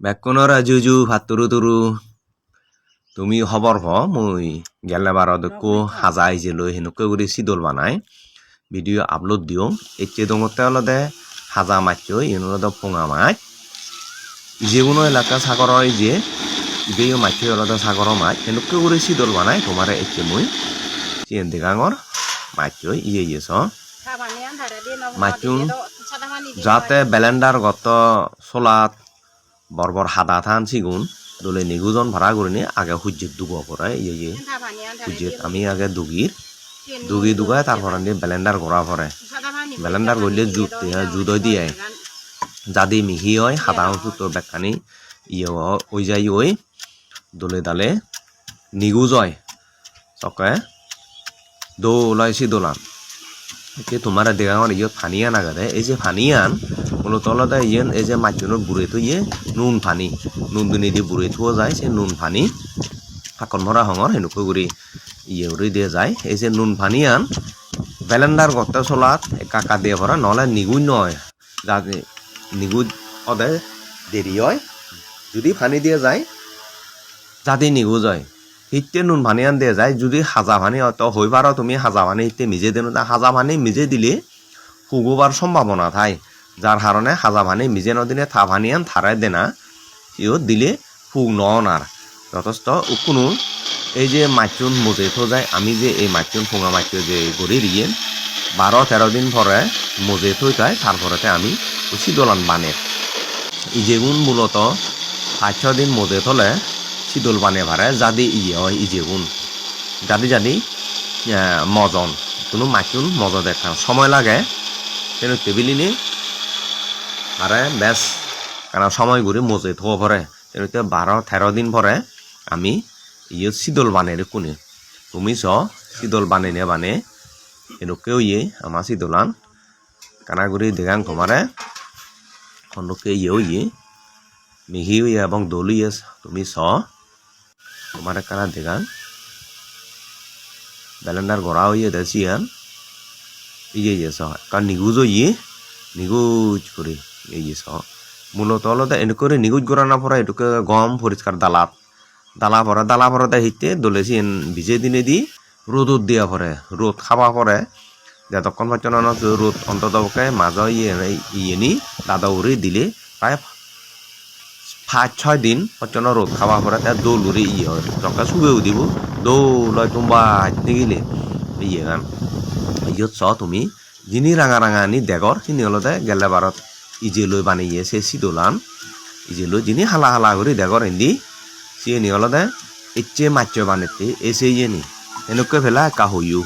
বেকনৰ জুজু ভাত তুৰু। তুৰু তুমি খবৰ হ মই গেলে বাৰদকো সাজা আহিছিলোঁ সেনেকৈ কৰি চিডল বানাই ভিডিঅ' আপলোড দিওঁ। এতিয়া দঙতে অলপতে সাজা মাছটো ইহঁতে পোঙা মাছ যিকোনো এলেকা সাগৰৰ যে ইবেও মাছটো অলপতে সাগৰৰ মাছ সেনেকৈ কৰি চিডল বানাই তোমাৰে এতিয়া মই চিয়েন দেগাঙৰ মাছটো ইয়ে ইয়ে চ। মাছুন যাতে বেলেণ্ডাৰ গত চলাত বৰ সাদা থান চিগুণ দলে নিগুজন ভাড়া কৰিনি আগে সূৰ্যত দুগ পৰে ইয়ে ইয়ে সূৰ্যত আমি আগে দুগিৰ, দুগি দুগাই তাৰ পৰা নি বেলেণ্ডাৰ গৰা পৰে। বেলেণ্ডাৰ কৰিলে জুত জুদ দিয়ে যাদি মিহি হয়, সাদা অংশটো বেকানি ইয়ে হৈ যায় ঐ দলে দালে নিগুজ হয়। চকে দৌলাইছি দোলান এতিয়া তোমাৰ দেগাঙৰ ইয়ত ফানিয়ান আগাৰে এই যে ফানিয়ান বোলো তলতে ইয়েন এই যে বুঢ়ে থৈ ইয়ে নুন ফানি নুন দুনি দি বুঢ়ে থোৱা যায় সেই নুন ফানি শাকন ভৰা হঙৰ সেনেকৈ কৰি ইয়ে কৰি দিয়া যায় এই যে নুন ফানিয়ান বেলেণ্ডাৰ গতে চলাত কাকা দিয়ে ভৰা নহ'লে নিগুজ নহয় যাতে নিগুজ সদায় দেৰি হয় যদি ফানি দিয়া যায় যাদি নিগুজ হয় সিতে নুন ভানি আন দিয়া যায় যদি সাজা ভানি হয়তো হৈ পাৰ তুমি সাজা ভানি সিতে নিজে দিনো সাজা ভানি নিজে দিলে শুগোবার সম্ভাৱনা থাই যাৰ কাৰণে সাজা ভানি নিজে নদিনে থা ভানি আন থাৰাই দেনা সিও দিলে সুখ ননার যথেষ্ট কোনো এই যে মাছুন মজে থো যায়, আমি যে এই মাছুন ফুঙা মাছটো যে গড়ি দিয়ে বারো তেরো দিন পরে মজে থৈ যায় তারপরেতে আমি উচি দোলান বানে। ইজেগুন মূলত পাঁচ ছ দিন মজে থলে শীতল বানে ভারে যাদি ইয়ে হয় ইজেগুন যাদি যাদি মজন। কোনো মাছুন মজ দেখা সময় লাগে কিন্তু টেবিলিনি আরে বেশ কারণ সময় ঘুরে মজে থব পরে তেনেতে বারো তেরো দিন পরে আমি ইয়ে শীতল বানে রে কোনে। তুমি চ শীতল বানে নে বানে। এনেকেও ইয়ে আমার শীতলান কানাগুড়ি দেগাং তোমারে খন্দকে ইয়েও ইয়ে। মিহি ইয়ে এবং দলি ইয়ে। তুমি চ তোমারে কানা দেগাং। বেলেন্ডার গড়া ইয়ে দেছিয়ান ইয়ে ইয়ে চ। কারণ নিগুজও ইয়ে। নিগুজ করে ইয়ে চ মূলত অলতে এনেকৈ নিগুজ গড়া না পরা এটুকে গম পরিষ্কার দালাত দালা পরে দালা পরতে হিতে দলেছি ভিজে দিনে দি রোদত দিয়া পরে রোদ খাবা পরে যতক্ষণ পর্যন্ত রোদ অন্ততকে মাঝ ইয়ে ইয়ে নি দাদা উড়ি দিলে। প্রায় পাঁচ, ছয় দিন পর্যন্ত রোদ খাওয়া পরে তার দোল উড়ি ইয়ে হয়। জকা শুবেও দিব দৌল হয় তোমা গেলে ইয়ে ইয়ত চ তুমি যিনি রাঙা রাঙা আনি দেগর সিনি হলতে গেলে বারত ইজে বানিয়েছে বানিয়ে সে সিদোলান ইজে লৈ যিনি হালা হালা করে দেখ রেন্দি সিয়ে নি হলতে ইচ্ছে মাছ বানেতে এসে ইয়ে নি এনেকৈ ফেলা কাহইও